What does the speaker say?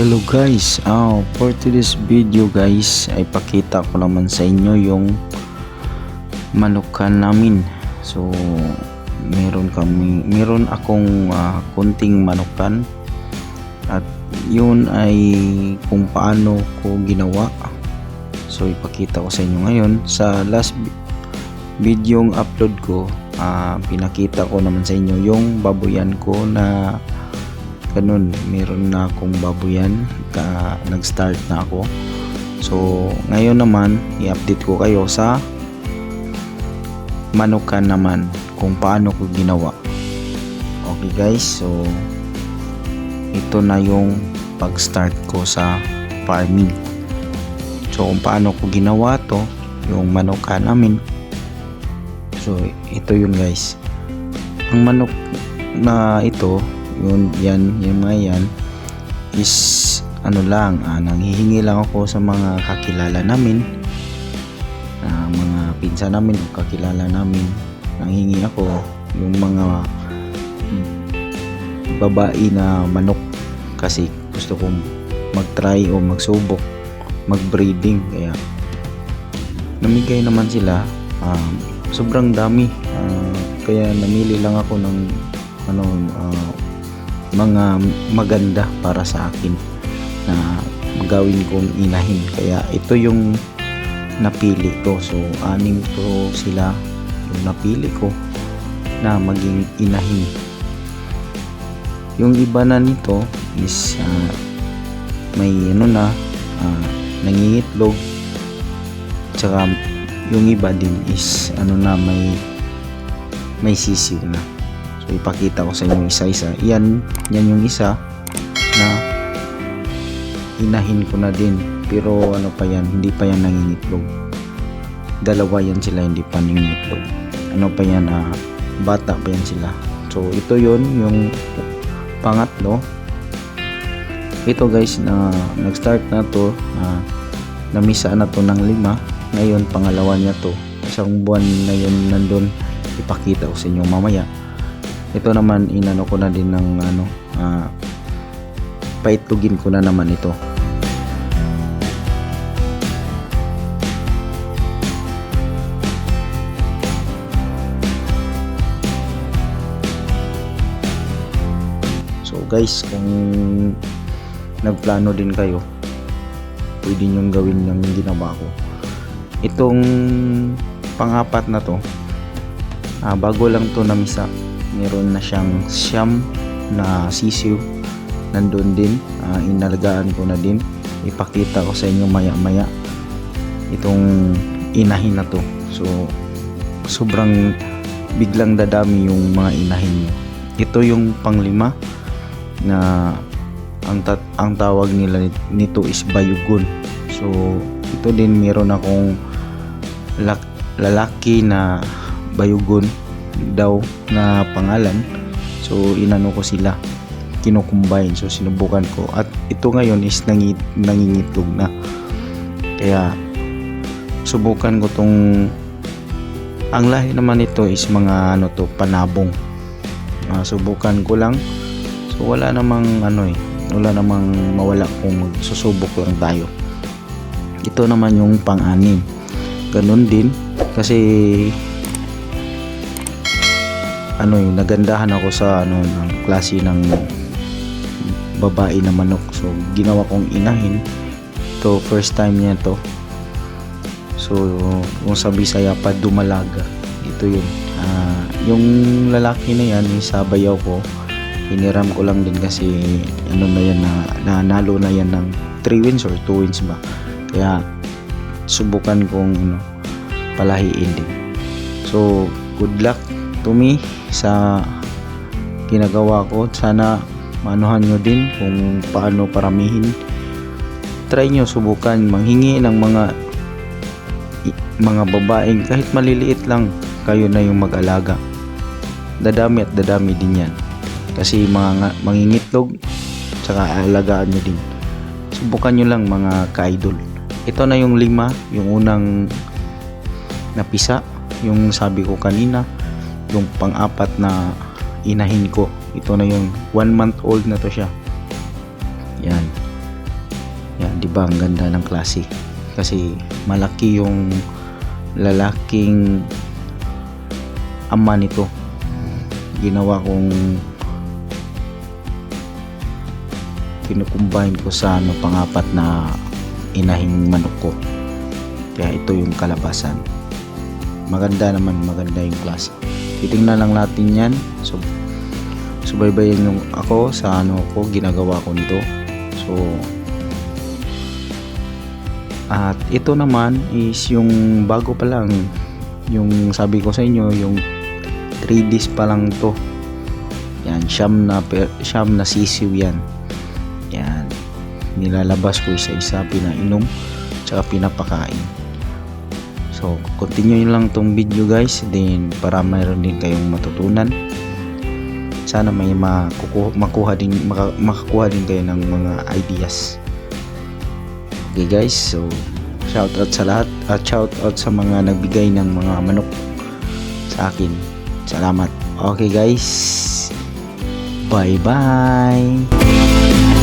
Hello guys, oh, for today's video guys ay pakita ko naman sa inyo yung manukan namin. So meron kami, meron akong ah, kunting manukan at yun ay kung paano ko ginawa. So ipakita ko sa inyo ngayon sa last vi- video upload ko, ah, pinakita ko naman sa inyo yung baboyan ko na ganun meron na akong baboyan ka nag-start na ako. So ngayon naman i-update ko kayo sa manukan naman kung paano ko ginawa. Okay guys. So ito na yung pag-start ko sa farming. So kung paano ko ginawa to yung manukan namin. So ito yun guys. Ang manok na ito yun yan yung mga yan is ano lang ah, nanghihingi lang ako sa mga kakilala namin ah, mga pinsa namin o kakilala namin. Nanghingi ako yung mga babae na manok kasi gusto kong mag-try o magsubok mag-breeding kaya namigay naman sila. Um, sobrang dami. Ah, kaya namili lang ako ng ano ah, mga maganda para sa akin na gawin kong inahin. Kaya ito yung napili ko. So anim to sila yung napili ko na maging inahin. Yung iba na nito is ah, may ano na ah, nangingitlog. Tsaka yung iba din is ano na may may sisiw na ipakita ko sa inyo isa-isa. Yan yan yung isa na inahin ko na din. Pero ano pa yan? Hindi pa yan nangingitlog. Dalawa yan sila hindi pa nangingitlog. Ano pa yan? Ah, bata pa yan sila. So ito yon yung pangatlo. Ito guys na nag-start na to na namisa na to ng lima. Ngayon pangalawa niya to. Isang buwan na yun nandun. Ipakita ko sa inyo mamaya ito naman inano ko na din ng ano ah, paitlugin ko na naman ito. So guys kung nagplano din kayo pwede nyong gawin yung ginawa ko. Itong pangapat na to ah, bago lang to na misa meron na siyang siyam na sisiw. Nandun din. Ah, inalagaan ko na din. Ipakita ko sa inyo maya maya itong inahin na to. So sobrang biglang dadami yung mga inahin nyo ito yung panglima na ang, tat- ang tawag nila nito is bayugon. So ito din meron akong lak- lalaki na bayugon daw na pangalan. So inano ko sila. Kinukumbine so sinubukan ko. At ito ngayon is nangi, nangingitlog na. Kaya subukan ko tong ang lahi naman nito is mga ano to panabong. Ah, subukan ko lang. So wala namang ano eh wala namang mawala kung magsusubok lang tayo. Ito naman yung pang-anim. Ganun din. Kasi ano yung nagandahan ako sa ano ng klase ng babae na manok. So ginawa kong inahin. To first time niya to. So kung sa Bisaya pa dumalaga. Ito yun. Ah, yung lalaki na yan yung sa bayaw ko hiniram ko lang din kasi ano na yan na nanalo na yan ng 3 wins or 2 wins ba. Kaya subukan kong ano, palahiin din. So good luck to me sa ginagawa ko. Sana manuhan nyo din kung paano paramihin. Try nyo subukan manghingi ng mga mga babaeng kahit maliliit lang kayo na yung mag-alaga. Dadami at dadami din yan. Kasi mga mangingitlog tsaka alagaan nyo din. Subukan nyo lang mga ka-idol. Ito na yung lima yung unang napisa yung sabi ko kanina yung pang-apat na inahin ko ito na yung one month old na to siya yan Yan, di ba ang ganda ng klase? Kasi malaki yung lalaking ama nito. Ginawa kong kinukumbine ko sa ano pangapat na inahing manok ko. Kaya ito yung kalabasan. Maganda naman, maganda yung klase. Titingnan lang natin yan. So, subaybayan yung ako sa ano ko, ginagawa ko nito. So, at ito naman is yung bago pa lang. Yung sabi ko sa inyo, yung 3 days pa lang to. Yan, siyam na, siyam na sisiw yan. Yan. Nilalabas ko isa-isa, pinainom, tsaka pinapakain. So, continue lang tong video guys. Then, para mayroon din kayong matutunan. Sana may makukuha, makuha din, maka, makakuha din kayo ng mga ideas. Okay guys, so shout out sa lahat at shout out sa mga nagbigay ng mga manok sa akin. Salamat. Okay guys. Bye bye.